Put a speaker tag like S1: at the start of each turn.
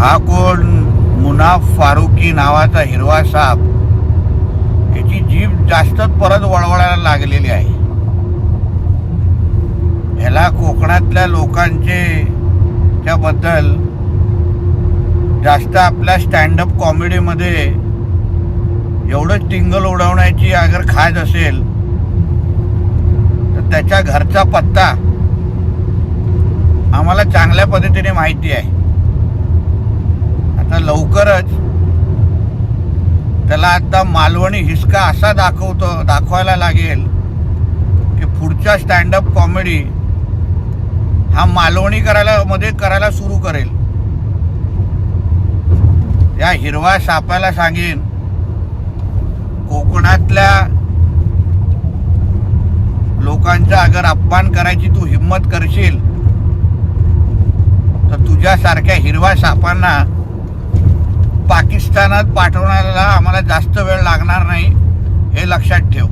S1: हा कोण मुनाफ फारुकी नावाचा हिरवा साप याची जीभ जास्तच परत वळवळायला लागलेली आहे. ह्याला कोकणातल्या लोकांचे त्याबद्दल जास्त आपल्या स्टँडअप कॉमेडीमध्ये एवढं टिंगल उडवण्याची अगर खाज असेल तर त्याच्या घरचा पत्ता आम्हाला चांगल्या पद्धतीने माहिती आहे. लवकरच त्याला आता मालवणी हिसका असा दाखवतो दाखवायला लागेल की पुढच्या स्टँडअप कॉमेडी हा मालवणी करायला मध्ये करायला सुरू करेल. या हिरवा सापाला सांगेन कोकणातल्या लोकांचा अगर अपमान करायची तू हिंमत करशील तर तुझ्यासारख्या हिरवा सापांना स्थानात पाठवण्याला आम्हाला जास्त वेळ लागणार नाही हे लक्षात ठेव.